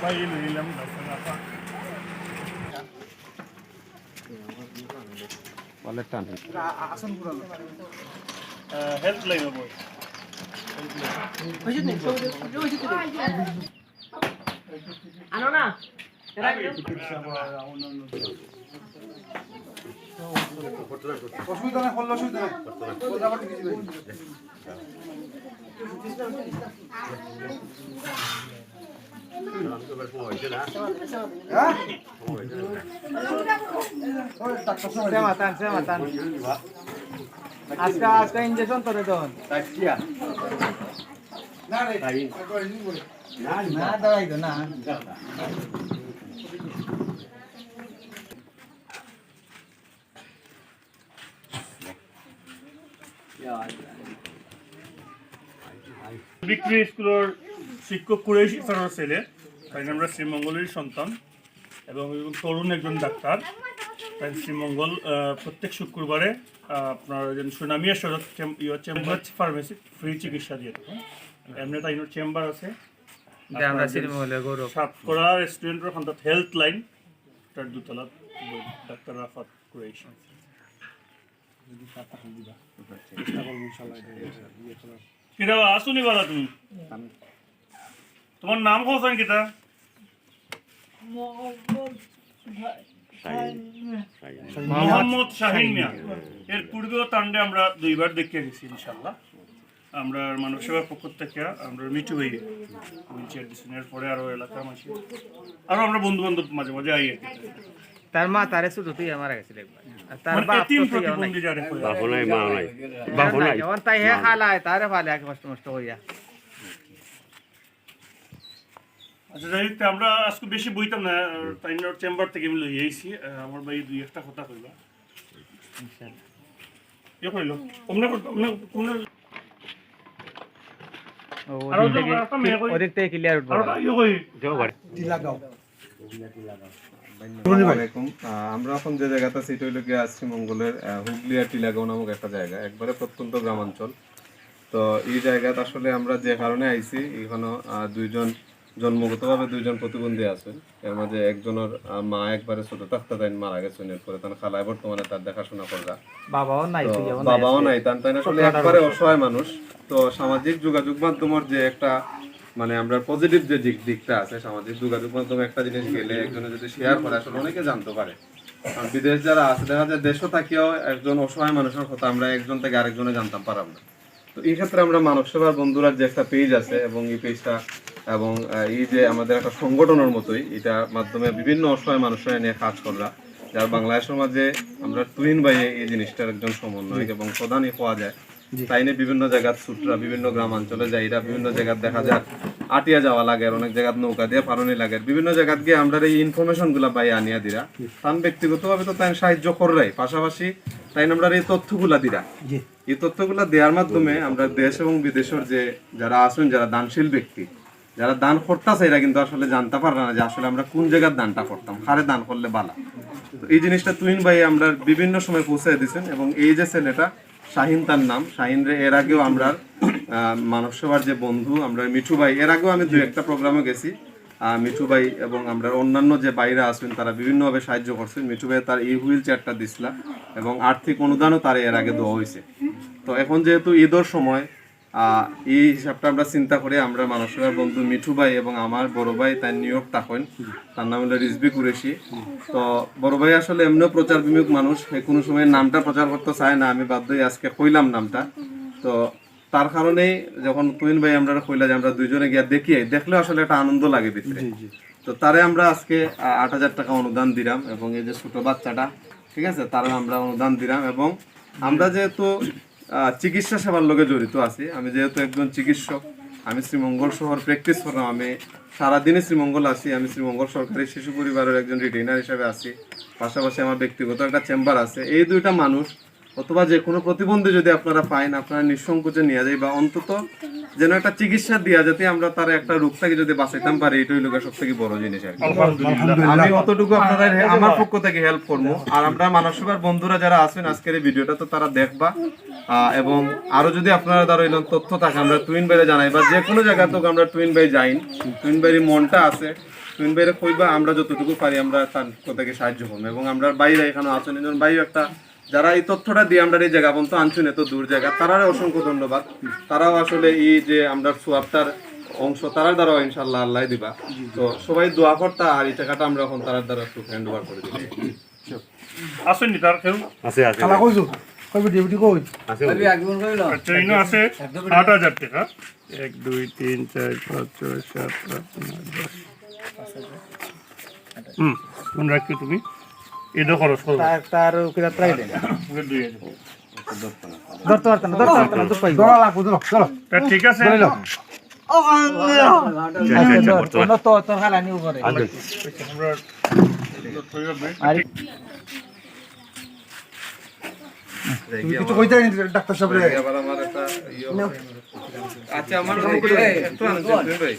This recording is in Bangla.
ভাই নিলাম ডাক্তার আসন পুরানো হেল্পলাইন হব আনো না অসুবিধা নেই করলে অসুবিধা হ্যাঁ আজকে আজকে ইঞ্জেকশন তোরে দন না না দাঁড়াই তো না বিক্রি স্কুলের শিক্ষক কুরেশি ছেলে। তাই আমরা শ্রীমঙ্গলের সন্তান এবং তরুণ একজন ডাক্তার তাই শ্রীমঙ্গল প্রত্যেক শুক্রবারে আপনার যেন সুনামিয়া সড়ক চেম্বার ফার্মেসি ফ্রি চিকিৎসা দিয়ে। থাকেন এমনি তাই চেম্বার আছে। সাতকরা রেস্টুরেন্টের হেলথ লাইন তার দুতলা ডাক্তার রাফাত কুরেশি কিটা আসুনি বালা তুমি? তোমার নাম কোথায় কিটা মোহাম্মদ শাহিন। মিয়া। এর পূর্বেও তান্ডে আমরা দুইবার দেখিয়ে গেছি ইনশাল্লাহ। আমরা মানব সেবার পক্ষ থেকে আমরা মিটু হয়ে হুইলচেয়ার দিচ্ছেন এরপরে আরও এলাকার মাঝে। আরও আমরা বন্ধু বান্ধব মাঝে মাঝে আই আর কি। তার মা তারে শুধু তুই আমার গেছিল একবার। তার মানে বাপ এতিম তো তুইও নাই। প্রতিবন্ধী যারে কয়। নাই মা নাই বাপ নাই। ওর তাই হে খালায় তারে ফালে কষ্ট মষ্ট হইয়া। আচ্ছা যাই আমরা আজকে বেশি বইতাম না তাই চেম্বার থেকে আমি লই আইছি। আমার ভাই দুই একটা কথা কইবা ইয়ে কইলো? তোমরা তোমরা তোমরা ওদিক থেকে ক্লিয়ার উঠবো। আর ইয়ে কই? যাও আমরা এখন যে জায়গাতে আছি এটা হইল গিয়ে শ্রীমঙ্গলের হুগলিয়া টিলাগাঁও নামক একটা জায়গা একবারে প্রত্যন্ত গ্রামাঞ্চল। তো এই জায়গাতে আসলে আমরা যে কারণে আইছি এখানে দুইজন জন্মগতভাবে দুইজন প্রতিবন্ধী আছেন। এর মাঝে একজনের মা একবারে ছোট থাকতে তাই মারা গেছেন। এরপরে তার খালায় বর্তমানে তার দেখাশোনা করা বাবাও নাই তো তুইও নাই বাবাও নাই তার তাই আসলে একবারে অসহায় মানুষ। তো সামাজিক যোগাযোগ মাধ্যমের যে একটা মানে আমরা পজিটিভ যে দিক দিকটা আছে সামাজিক যোগাযোগ মাধ্যমে একটা জিনিস গেলে একজনে যদি শেয়ার করে আসলে অনেকে জানতে পারে। বিদেশ যারা আছে দেখা যায় দেশও থাকিও একজন অসহায় মানুষের কথা আমরা একজন থেকে আরেকজনে জানতাম পারাম না। তো এই ক্ষেত্রে আমরা মানব সেবার বন্ধুরা যে একটা পেজ আছে এবং এই পেজটা এবং এই যে আমাদের একটা সংগঠনের মতোই এটার মাধ্যমে বিভিন্ন অসহায় মানুষরা নিয়ে কাজ করা যার বাংলাদেশের মাঝে আমরা টুইন বাইয়ে এই জিনিসটার একজন সমন্বয়ক এবং প্রধানই পাওয়া যায়। তাই নিয়ে বিভিন্ন জায়গাত সুটরা বিভিন্ন গ্রামাঞ্চলে যাইরা বিভিন্ন জায়গাত দেখা যায়। আটিয়া যাওয়া লাগে আর অনেক জায়গাত নৌকা দিয়ে পারনি লাগে। বিভিন্ন জায়গাত গিয়ে আমরা এই ইনফরমেশনগুলা পাই আনিয়া দিরা। তান ব্যক্তিগতভাবে তো তাই সাহায্য কররাই। পাশাপাশি তাই আমরা এই তথ্যগুলা দিরা। এই তথ্যগুলা দেওয়ার মাধ্যমে আমরা দেশ এবং বিদেশের যে যারা আছেন যারা দানশীল ব্যক্তি যারা দান করতেছে এরা কিন্তু আসলে জানতে পারে না যে আসলে আমরা কোন জায়গার দানটা করতাম হারে দান করলে বালা। তো এই জিনিসটা তুহিন ভাই আমরা বিভিন্ন সময় পৌঁছে দিয়েছেন এবং এই যে ছেলেটা শাহিন তার নাম। শাহিন রে, এর আগেও আমরা মানব সেবার যে বন্ধু, আমরা মিঠু ভাই, এর আগেও আমি দু একটা প্রোগ্রামে গেছি। মিঠু ভাই এবং আমরা অন্যান্য যে বাইরে আসবেন তারা বিভিন্নভাবে সাহায্য করছেন। মিঠু ভাই তার এই হুইল চেয়ারটা দিছিলাম এবং আর্থিক অনুদানও তার এর আগে দেওয়া হয়েছে। তো এখন যেহেতু ঈদের সময় এই হিসাবটা আমরা চিন্তা করে আমরা মানসিকার বন্ধু মিঠু ভাই এবং আমার বড় ভাই তার নিয়োগ ইয়র্ক থাকেন তার নাম হলো রিজবি কুরেশি। তো বড় ভাই আসলে এমনিও প্রচার বিমুখ মানুষ কোনো সময় নামটা প্রচার করতে চায় না আমি বাধ্য আজকে কইলাম নামটা। তো তার কারণেই যখন তুইন ভাই আমরা কইলা যে আমরা দুইজনে গিয়া দেখি দেখলে আসলে একটা আনন্দ লাগে ভিতরে। তো তারে আমরা আজকে আট হাজার টাকা অনুদান দিলাম এবং এই যে ছোট বাচ্চাটা ঠিক আছে? তারা আমরা অনুদান দিলাম এবং আমরা যেহেতু চিকিৎসা সেবার লোকে জড়িত আছি। আমি যেহেতু একজন চিকিৎসক, আমি শ্রীমঙ্গল শহর প্র্যাকটিস করলাম। আমি সারাদিনে শ্রীমঙ্গল আছি। আমি শ্রীমঙ্গল সরকারি শিশু পরিবারের একজন রিটেইনার হিসাবে আছি। পাশাপাশি আমার ব্যক্তিগত একটা চেম্বার আছে। এই দুইটা মানুষ অথবা যে কোনো প্রতিবন্ধী যদি আপনারা পাইন, আপনারা নিঃসংকোচে নিয়ে যায় বা অন্তত যেন একটা চিকিৎসা দিয়া যাতে আমরা তার একটা রোগ থেকে যদি বাঁচাইতাম পারি এটাই লোকের সব থেকে বড় জিনিস আর আমি অতটুকু আপনারা আমার পক্ষ থেকে হেল্প করব। আর আমরা মানসিকার বন্ধুরা যারা আছেন আজকের এই ভিডিওটা তো তারা দেখবা। এবং আরও যদি আপনারা এরকম তথ্য থাকে আমরা টুইন বাইরে জানাই বা যে কোনো জায়গা থেকে আমরা টুইন বাই যাই টুইন বাইরে মনটা আছে টুইন বাইরে কইবা আমরা যতটুকু পারি আমরা তার থেকে সাহায্য করব। এবং আমরা বাইরে এখানে আছেন একজন বাইরে একটা যারা এই তথ্যটা দিয়ে আমরা এই জায়গা পর্যন্ত আনছুন এত দূর জায়গা তারাও অসংখ্য ধন্যবাদ। তারাও আসলে এই যে আমরা সোয়াবটার অংশ তারার দ্বারা ইনশাল্লাহ আল্লাহ দিবা। তো সবাই দোয়া করতা আর এই টাকাটা আমরা এখন তারার দ্বারা একটু হ্যান্ড ওভার করে দিই আসেনি তার কেউ? আছে আছে। খালা কইছো? কইবি ডিউটি কই? আছে ট্রেনও আছে আট হাজার টাকা। এক দুই তিন চার পাঁচ ছয় সাত আট নয় দশ। হুম কোন রাখছো তুমি? এটা খরচ করব তার তার কিরা ট্রাই দেন ধরতে পারতেন না ধরতে পারতেন না তো পাইবো দড়া লাগবো চলো চলো। তা ঠিক আছে। আচ্ছা ধর তো তোর খালা নিউ করে আমরা আর। কিছু কইতে নি ডাক্তার সাহেব রে? আবার আমার একটা আচ্ছা আমার একটু ভাই।